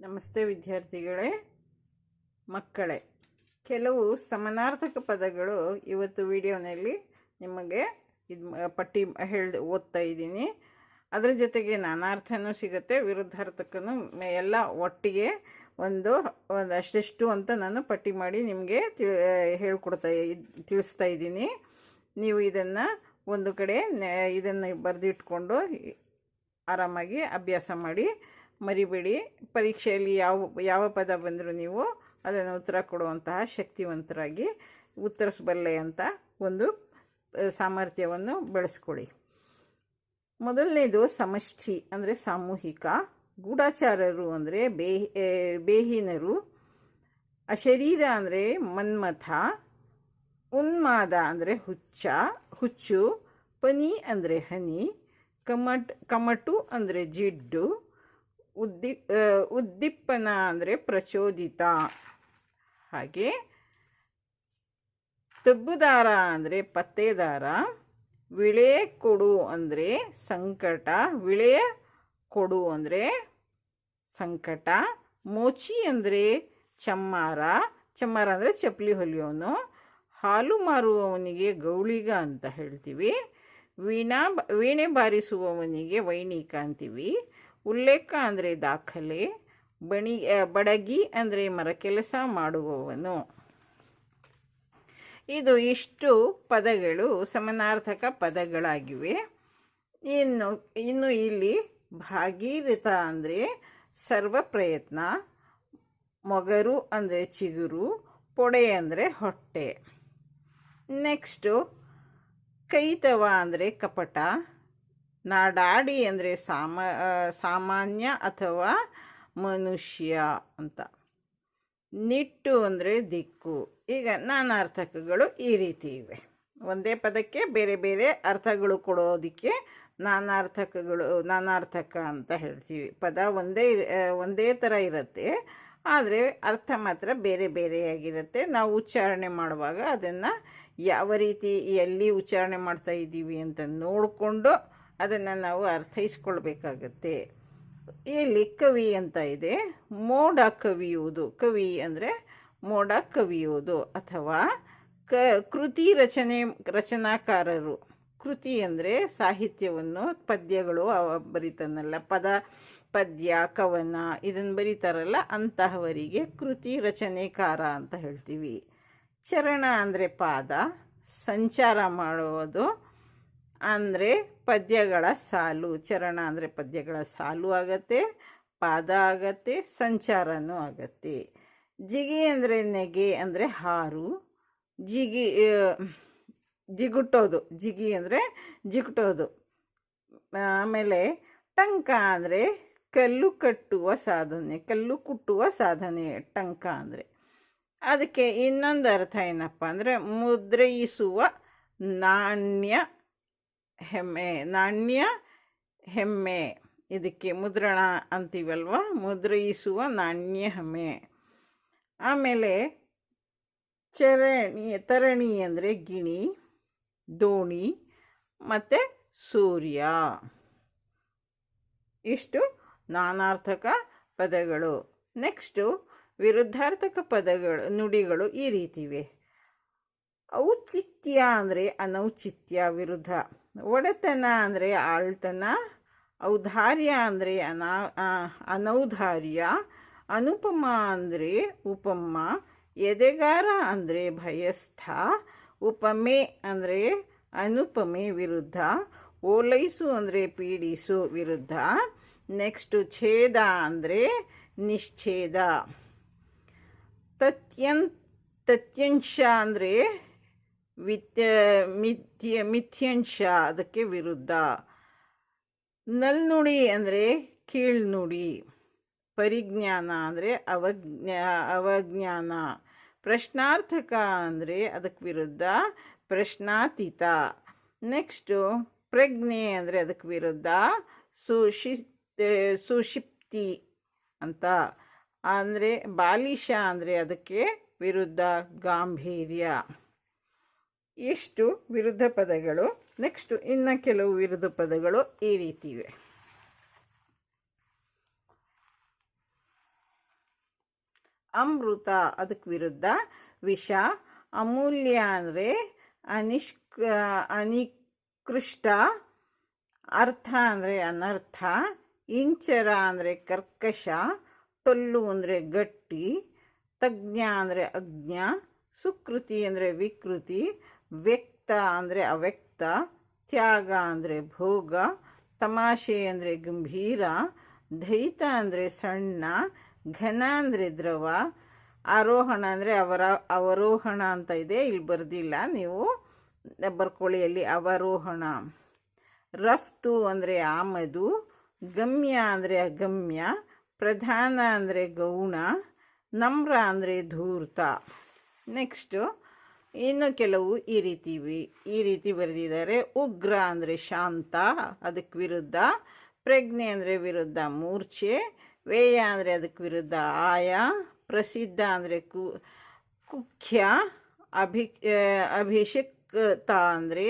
ನಮಸ್ತೆ ವಿದ್ಯಾರ್ಥಿಗಳೇ, ಮಕ್ಕಳೇ. ಕೆಲವು ಸಮನಾರ್ಥಕ ಪದಗಳು ಇವತ್ತು ವಿಡಿಯೋನಲ್ಲಿ ನಿಮಗೆ ಇದು ಪಟ್ಟಿ ಹೇಳಿ, ಓದ್ತಾ ಇದ್ದೀನಿ. ಅದರ ಜೊತೆಗೆ ನಾನಾರ್ಥನೂ ಸಿಗುತ್ತೆ ವಿರುದ್ಧಾರ್ಥಕ್ಕೂ ಎಲ್ಲ ಒಟ್ಟಿಗೆ ಒಂದು ಒಂದು ಅಷ್ಟೆಷ್ಟು ಅಂತ ನಾನು ಪಟ್ಟಿ ಮಾಡಿ ನಿಮಗೆ ತಿಳಿ ಹೇಳ್ಕೊಡ್ತಾ ತಿಳಿಸ್ತಾ ಇದ್ದೀನಿ. ನೀವು ಇದನ್ನು ಒಂದು ಕಡೆ ಇದನ್ನು ಬರೆದಿಟ್ಕೊಂಡು ಆರಾಮಾಗಿ ಅಭ್ಯಾಸ ಮಾಡಿ ಮರಿಬೇಡಿ. ಪರೀಕ್ಷೆಯಲ್ಲಿ ಯಾವ ಯಾವ ಪದ ಬಂದರೂ ನೀವು ಅದನ್ನು ಉತ್ತರ ಕೊಡುವಂತಹ ಶಕ್ತಿವಂತರಾಗಿ ಉತ್ತರಿಸಬಲ್ಲೆ ಅಂತ ಒಂದು ಸಾಮರ್ಥ್ಯವನ್ನು ಬೆಳೆಸ್ಕೊಳ್ಳಿ ಮೊದಲನೇದು ಸಮಷ್ಟಿ ಅಂದರೆ ಸಾಮೂಹಿಕ. ಗೂಢಾಚಾರರು ಅಂದರೆ ಬೇ ಬೇಹಿನರು. ಅಶರೀರ ಅಂದರೆ ಮನ್ಮಥ. ಉನ್ಮಾದ ಅಂದರೆ ಹುಚ್ಚ, ಹುಚ್ಚು. ಪನಿ ಅಂದರೆ ಹನಿ. ಕಮಟ್, ಕಮಟು ಅಂದರೆ ಜಿಡ್ಡು. ಉದ್ದಿ ಉದ್ದಿಪ್ಪನ ಅಂದರೆ ಪ್ರಚೋದಿತ. ಹಾಗೆ ತಬ್ಬುದಾರ ಅಂದರೆ ಪತ್ತೆದಾರ, ವಿಳೆ ಕೊಡು ಅಂದರೆ ಸಂಕಟ, ವಿಳೆ ಕೊಡು ಅಂದರೆ ಸಂಕಟ, ಮೋಚಿ ಅಂದರೆ ಚಮ್ಮಾರ ಚಮ್ಮಾರ ಅಂದರೆ ಚಪ್ಪಲಿ ಹೊಲಿಯೋನು, ಹಾಲು ಮಾರುವವನಿಗೆ ಗೌಳಿಗ ಅಂತ ಹೇಳ್ತೀವಿ, ವೀಣಾ ವೀಣೆ ಬಾರಿಸುವವನಿಗೆ ವೈಣಿಕ ಅಂತೀವಿ ಉಲ್ಲೇಖ ಅಂದರೆ ದಾಖಲೆ, ಬಣಿ ಬಡಗಿ ಅಂದರೆ ಮರಕೆಲಸ ಮಾಡುವವನು. ಇದು ಇಷ್ಟು ಪದಗಳು, ಸಮನಾರ್ಥಕ ಪದಗಳಾಗಿವೆ. ಇನ್ನು ಇನ್ನು ಇಲ್ಲಿ ಭಾಗೀರಥ ಅಂದರೆ ಸರ್ವ ಪ್ರಯತ್ನ, ಮೊಗರು ಅಂದರೆ ಚಿಗುರು, ಪೊಡೆ ಅಂದರೆ ಹೊಟ್ಟೆ. ನೆಕ್ಸ್ಟು ಕೈತವ ಅಂದರೆ ಕಪಟ ನಾಡಾಡಿ ಅಂದರೆ ಸಾಮ ಸಾಮಾನ್ಯ ಅಥವಾ ಮನುಷ್ಯ ಅಂತ. ನಿಟ್ಟು ಅಂದರೆ ದಿಕ್ಕು. ಈಗ ನಾನಾರ್ಥಕಗಳು ಈ ರೀತಿ ಇವೆ. ಒಂದೇ ಪದಕ್ಕೆ ಬೇರೆ ಬೇರೆ ಅರ್ಥಗಳು ಕೊಡೋದಕ್ಕೆ ನಾನಾರ್ಥಕಗಳು, ನಾನಾರ್ಥಕ ಅಂತ ಹೇಳ್ತೀವಿ. ಪದ ಒಂದೇ ಒಂದೇ ಥರ ಇರುತ್ತೆ. ಆದರೆ ಅರ್ಥ ಮಾತ್ರ ಬೇರೆ ಬೇರೆಯಾಗಿರುತ್ತೆ. ನಾವು ಉಚ್ಚಾರಣೆ ಮಾಡುವಾಗ ಅದನ್ನು ಯಾವ ರೀತಿ ಎಲ್ಲಿ ಉಚ್ಚಾರಣೆ ಮಾಡ್ತಾ ಇದ್ದೀವಿ ಅಂತ ನೋಡಿಕೊಂಡು ಅದನ್ನು ನಾವು ಅರ್ಥೈಸ್ಕೊಳ್ಬೇಕಾಗತ್ತೆ. ಇಲ್ಲಿ ಕವಿ ಅಂತ ಇದೆ. ಮೋಡ ಕವಿಯುವುದು. ಕವಿ ಅಂದರೆ ಮೋಡ ಕವಿಯುವುದು ಅಥವಾ ಕ ಕೃತಿ ರಚನೆ, ರಚನಾಕಾರರು. ಕೃತಿ ಅಂದರೆ ಸಾಹಿತ್ಯವನ್ನು, ಪದ್ಯಗಳು ಅವ ಬರೀತಾನಲ್ಲ. ಪದ, ಪದ್ಯ, ಕವನ ಇದನ್ನು ಬರೀತಾರಲ್ಲ. ಅಂತಹವರಿಗೆ ಕೃತಿ ರಚನೆಕಾರ ಅಂತ ಹೇಳ್ತೀವಿ. ಚರಣ ಅಂದರೆ ಪಾದ. ಸಂಚಾರ ಮಾಡುವುದು ಅಂದರೆ ಪದ್ಯಗಳ ಸಾಲು, ಚರಣ ಅಂದರೆ ಪದ್ಯಗಳ ಸಾಲು ಆಗತ್ತೆ, ಪಾದ ಆಗತ್ತೆ, ಸಂಚಾರನೂ ಆಗತ್ತೆ. ಜಿಗಿ ಅಂದರೆ ನೆಗೆ ಅಂದರೆ ಹಾರು, ಜಿಗಿ ಜಿಗುಟೋದು, ಜಿಗಿ ಅಂದರೆ ಜಿಗುಟೋದು. ಆಮೇಲೆ ಟಂಕ ಅಂದರೆ ಕಲ್ಲು ಕಟ್ಟುವ ಸಾಧನೆ, ಕಲ್ಲು ಕುಟ್ಟುವ ಸಾಧನೆ, ಟಂಕ ಅಂದರೆ. ಅದಕ್ಕೆ ಇನ್ನೊಂದು ಅರ್ಥ ಏನಪ್ಪ ಅಂದರೆ ಮುದ್ರಯಿಸುವ ನಾಣ್ಯ ಹೆಮ್ಮೆ ನಾಣ್ಯ, ಹೆಮ್ಮೆ. ಇದಕ್ಕೆ ಮುದ್ರಣ ಅಂತೀವಲ್ವ? ಮುದ್ರಯಿಸುವ ನಾಣ್ಯ ಹೆಮ್ಮೆ. ಆಮೇಲೆ ಚರಣಿ, ತರಣಿ ಅಂದರೆ ಗಿಣಿ, ದೋಣಿ ಮತ್ತು ಸೂರ್ಯ. ಇಷ್ಟು ನಾನಾರ್ಥಕ ಪದಗಳು. ನೆಕ್ಸ್ಟು ವಿರುದ್ಧಾರ್ಥಕ ಪದಗಳು, ನುಡಿಗಳು ಈ ರೀತಿ ಇವೆ ಔಚಿತ್ಯ ಅಂದರೆ ಅನೌಚಿತ್ಯ, ವಿರುದ್ಧ. ಒಡೆತನ ಅಂದರೆ ಆಳ್ತನ, ಔದಾರ್ಯ ಅಂದರೆ ಅನಾ ಅನೌದಾರ್ಯ, ಅನುಪಮ ಅಂದರೆ ಉಪಮ, ಎದೆಗಾರ ಅಂದರೆ ಭಯಸ್ಥ, ಉಪಮೆ ಅಂದರೆ ಅನುಪಮೆ ವಿರುದ್ಧ, ಓಲೈಸು ಅಂದರೆ ಪೀಡಿಸು ವಿರುದ್ಧ, ನೆಕ್ಸ್ಟು ಛೇದ ಅಂದರೆ ನಿಶ್ಚೇದ ತತ್ಯಂ ತತ್ಯಂಶ ಅಂದರೆ ವಿತ್ಯ, ಮಿಥ್ಯ, ಮಿಥ್ಯಂಶ ಅದಕ್ಕೆ ವಿರುದ್ಧ. ನಲ್ನುಡಿ ಅಂದರೆ ಕೀಳ್ನುಡಿ. ಪರಿಜ್ಞಾನ ಅಂದರೆ ಅವಜ್ಞಾ, ಅವಜ್ಞಾನ. ಪ್ರಶ್ನಾರ್ಥಕ ಅಂದರೆ ಅದಕ್ಕೆ ವಿರುದ್ಧ ಪ್ರಶ್ನಾತೀತ. ನೆಕ್ಸ್ಟು ಪ್ರಜ್ಞೆ ಅಂದರೆ ಅದಕ್ಕೆ ವಿರುದ್ಧ ಸುಶಿ ಸುಶಿಪ್ತಿ ಅಂತ. ಅಂದರೆ ಬಾಲಿಶ ಅಂದರೆ ಅದಕ್ಕೆ ವಿರುದ್ಧ ಗಾಂಭೀರ್ಯ. ಇಷ್ಟು ವಿರುದ್ಧ ಪದಗಳು ನೆಕ್ಸ್ಟು ಇನ್ನು ಕೆಲವು ವಿರುದ್ಧ ಪದಗಳು ಈ ರೀತಿ ಇವೆ. ಅಮೃತ ಅದಕ್ಕೆ ವಿರುದ್ಧ, ವಿಷ, ಅಮೂಲ್ಯ ಅಂದರೆ ಅನಿಷ್ಕ, ಅನಿಕೃಷ್ಟ, ಅರ್ಥ ಅಂದರೆ ಅನರ್ಥ, ಇಂಚರ ಅಂದರೆ ಕರ್ಕಶ ಟೊಲ್ಲು ಅಂದರೆ ಗಟ್ಟಿ, ತಜ್ಞ ಅಂದರೆ ಅಜ್ಞ, ಸುಕೃತಿ ಅಂದರೆ ವಿಕೃತಿ ವ್ಯಕ್ತ ಅಂದರೆ ಅವ್ಯಕ್ತ, ತ್ಯಾಗ ಅಂದರೆ ಭೋಗ, ತಮಾಷೆ ಅಂದರೆ ಗಂಭೀರ, ದೈತ ಅಂದರೆ ಸಣ್ಣ, ಘನ ಅಂದರೆ ದ್ರವ, ಆರೋಹಣ ಅಂದರೆ ಅವರ ಅವರೋಹಣ ಅಂತ ಇದೆ, ಇಲ್ಲಿ ಬರೆದಿಲ್ಲ ನೀವು. ಬರ್ಕೊಳ್ಳಿ ಅಲ್ಲಿ ಅವರೋಹಣ. ರಫ್ತು ಅಂದರೆ ಆಮದು, ಗಮ್ಯ ಅಂದರೆ ಅಗಮ್ಯ, ಪ್ರಧಾನ ಅಂದರೆ ಗೌಣ, ನಮ್ರ ಅಂದರೆ ಧೂರ್ತ. ನೆಕ್ಸ್ಟು ಇನ್ನು ಕೆಲವು ಈ ರೀತಿ ಈ ರೀತಿ ಬರೆದಿದ್ದಾರೆ. ಉಗ್ರ ಅಂದರೆ ಶಾಂತ, ಅದಕ್ಕೆ ವಿರುದ್ಧ. ಪ್ರಜ್ಞೆ ಅಂದರೆ ವಿರುದ್ಧ ಮೂರ್ಛೆ. ವೇಯ ಅಂದರೆ ಅದಕ್ಕೆ ವಿರುದ್ಧ ಆಯ. ಪ್ರಸಿದ್ಧ ಅಂದರೆ ಕು, ಕುಖ್ಯ. ಅಭಿ ಅಭಿಷಿಕ್ತ ಅಂದರೆ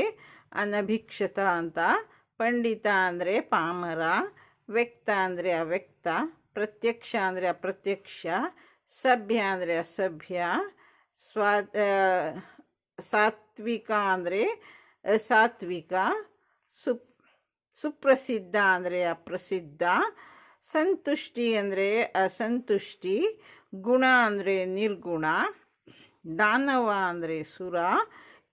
ಅನಭಿಕ್ಷತ ಅಂತ. ಪಂಡಿತ ಅಂದರೆ ಪಾಮರ. ವ್ಯಕ್ತ ಅಂದರೆ ಅವ್ಯಕ್ತ. ಪ್ರತ್ಯಕ್ಷ ಅಂದರೆ ಅಪ್ರತ್ಯಕ್ಷ. ಸಭ್ಯ ಅಂದರೆ ಅಸಭ್ಯ. ಸ್ವಾ ಸಾತ್ವಿಕ ಅಂದರೆ ಸಾತ್ವಿಕ, ಸುಪ್, ಸುಪ್ರಸಿದ್ಧ ಅಂದರೆ ಅಪ್ರಸಿದ್ಧ, ಸಂತುಷ್ಟಿ ಅಂದರೆ ಅಸಂತುಷ್ಟಿ, ಗುಣ ಅಂದರೆ ನಿರ್ಗುಣ, ದಾನವ ಅಂದರೆ ಸುರ,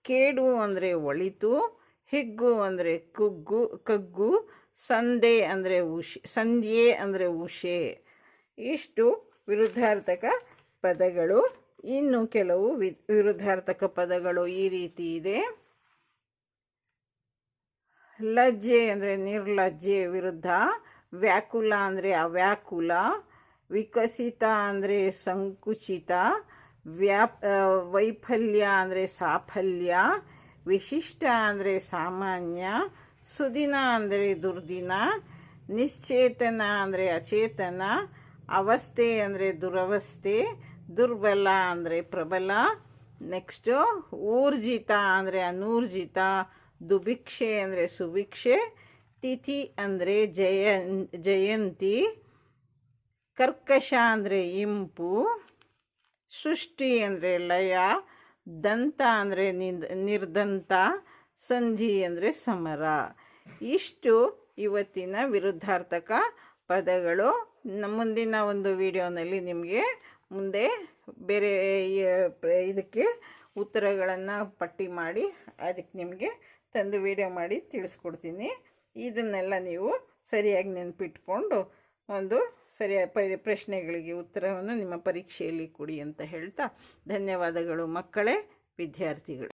ಕೇಡು ಅಂದರೆ ಒಳಿತು, ಹಿಗ್ಗು ಅಂದರೆ ಕುಗ್ಗು, ಕಗ್ಗು ಸಂಧೆ ಅಂದರೆ ಉಷೆ, ಸಂಧ್ಯೆ ಅಂದರೆ ಉಷೆ. ಇಷ್ಟು ವಿರುದ್ಧಾರ್ಥಕ ಪದಗಳು. ಇನ್ನು ಕೆಲವು ವಿರುದ್ಧಾರ್ಥಕ ಪದಗಳು ಈ ರೀತಿ ಇದೆ. ಲಜ್ಜೆ ಅಂದರೆ ನಿರ್ಲಜ್ಜೆ ವಿರುದ್ಧ, ವ್ಯಾಕುಲ ಅಂದರೆ ಅವ್ಯಾಕುಲ, ವಿಕಸಿತ ಅಂದರೆ ಸಂಕುಚಿತ, ವ್ಯಾಪ್ ವೈಫಲ್ಯ ಅಂದರೆ ಸಾಫಲ್ಯ, ವಿಶಿಷ್ಟ ಅಂದರೆ ಸಾಮಾನ್ಯ, ಸುದಿನ ಅಂದರೆ ದುರ್ದಿನ, ನಿಶ್ಚೇತನ ಅಂದರೆ ಅಚೇತನ, ಅವಸ್ಥೆ ಅಂದರೆ ದುರವಸ್ಥೆ ದುರ್ಬಲ ಅಂದರೆ ಪ್ರಬಲ ನೆಕ್ಸ್ಟು ಊರ್ಜಿತ ಅಂದರೆ ಅನೂರ್ಜಿತ, ದುಭಿಕ್ಷೆ ಅಂದರೆ ಸುಭಿಕ್ಷೆ, ತಿಥಿ ಅಂದರೆ ಜಯ, ಜಯಂತಿ, ಕರ್ಕಶ ಅಂದರೆ ಇಂಪು, ಸೃಷ್ಟಿ ಅಂದರೆ ಲಯ, ದಂತ ಅಂದರೆ ನಿರ್ದಂತ, ಸಂಧಿ ಅಂದರೆ ಸಮರ. ಇಷ್ಟು ಇವತ್ತಿನ ವಿರುದ್ಧಾರ್ಥಕ ಪದಗಳು. ಮುಂದಿನ ಒಂದು ವಿಡಿಯೋನಲ್ಲಿ ನಿಮಗೆ ಮುಂದೆ ಬೇರೆ ಇದಕ್ಕೆ ಉತ್ತರಗಳನ್ನು ಪಟ್ಟಿ ಮಾಡಿ ಅದಕ್ಕೆ ನಿಮಗೆ ತಂದು ವಿಡಿಯೋ ಮಾಡಿ ತಿಳಿಸ್ಕೊಡ್ತೀನಿ. ಇದನ್ನೆಲ್ಲ ನೀವು ಸರಿಯಾಗಿ ನೆನಪಿಟ್ಕೊಂಡು ಒಂದು ಸರಿಯಾದ ಪ್ರಶ್ನೆಗಳಿಗೆ ಉತ್ತರವನ್ನು ನಿಮ್ಮ ಪರೀಕ್ಷೆಯಲ್ಲಿ ಕೊಡಿ ಅಂತ ಹೇಳ್ತಾ ಧನ್ಯವಾದಗಳು ಮಕ್ಕಳೇ, ವಿದ್ಯಾರ್ಥಿಗಳು.